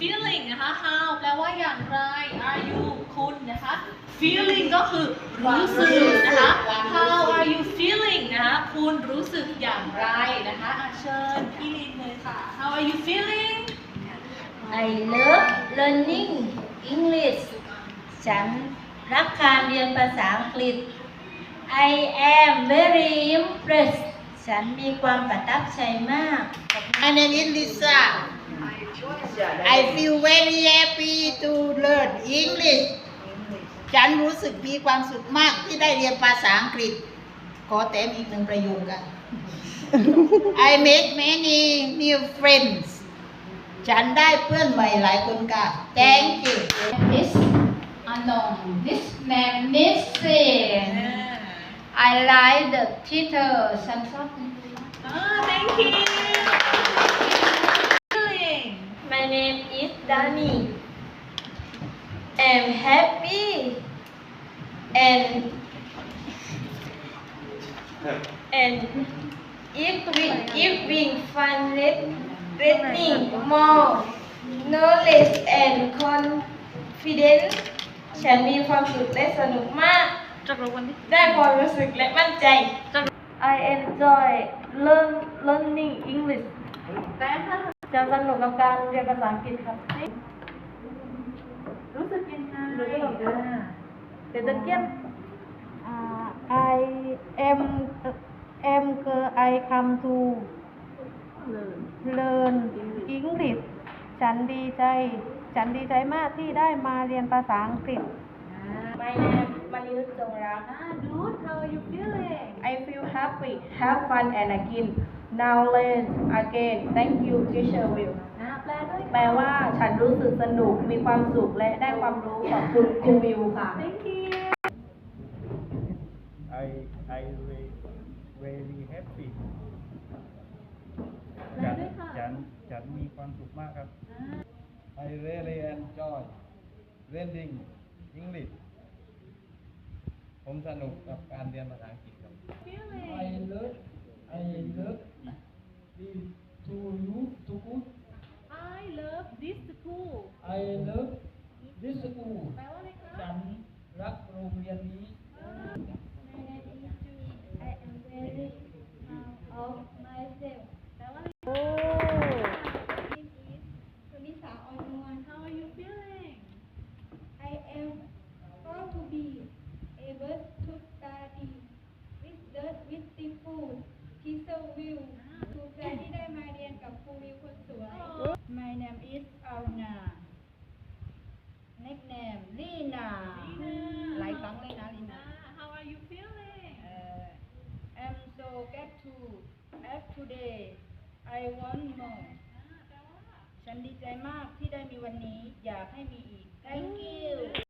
feeling นะคะ how แปลว่าอย่างไร are you คุณนะคะ feeling ก็คือรู้สึกนะคะ how are you feeling นะคะ คุณรู้สึกอย่างไรนะคะเชิญพี่ลินเลยค่ะ how are you feeling I love learning English ฉันรักการเรียนภาษาอังกฤษ I am very impressed ฉันมีความประทับใจมาก My name is Lisa I feel very happy to learn English ฉันรู้สึกมีความสุขมากที่ได้เรียนภาษาอังกฤษ ขอแต้มอีกหนึ่งประโยคกัน I make many new friends ฉันได้เพื่อนใหม่หลายคนกัะ Thank you Miss Anon Miss Ma'am Miss I like Cheetahs. i Ah, thank you. My name is Dani. I'm happy and and if we if being fun getting more knowledge and confidence ฉันมีความสุขและสนุกมากจกรวันนี้ได้ความรู้สึกและมั่นใจ I enjoy learn learning English จะสนุกกับการเรียนภาษาอังกฤษครับ รู้สึกยังไงเดี๋ยวจะเกยบ I am am I come to learn English ฉันดีใจ ฉันดีใจมากที่ได้มาเรียนภาษาอังกฤษ My name มาลิวจงรักนะ d u how you f e i n g I feel happy have fun and again now learn again thank you teacher will แปลด้วยแปลว่าฉันรู้สึกสนุก มีความสุขและได้ความรู้ขอบคุณครูวิวค่ะ Thank you I I very happy ฉันด้วยค่ะฉันฉันมีความสุขมากครับ I really enjoy reading English ผมสนุกกับการเรียนภาษาอังกฤษครับ I love I love this to to I love this school I love this school แปลว่าอะไรคะฉันรักโรงเรียนนี้พูดิสเซอร์วิลภูมิใจที่ได้มาเรียนกับครูวิวคนสวย My name is a l n a Nickname Lina หลายครั้งเลยนะ Lina How are you feeling I'm so glad to h a v e today I want more ฉันดีใจมากที่ได้มีวันนี้อยากให้มีอีก Thank you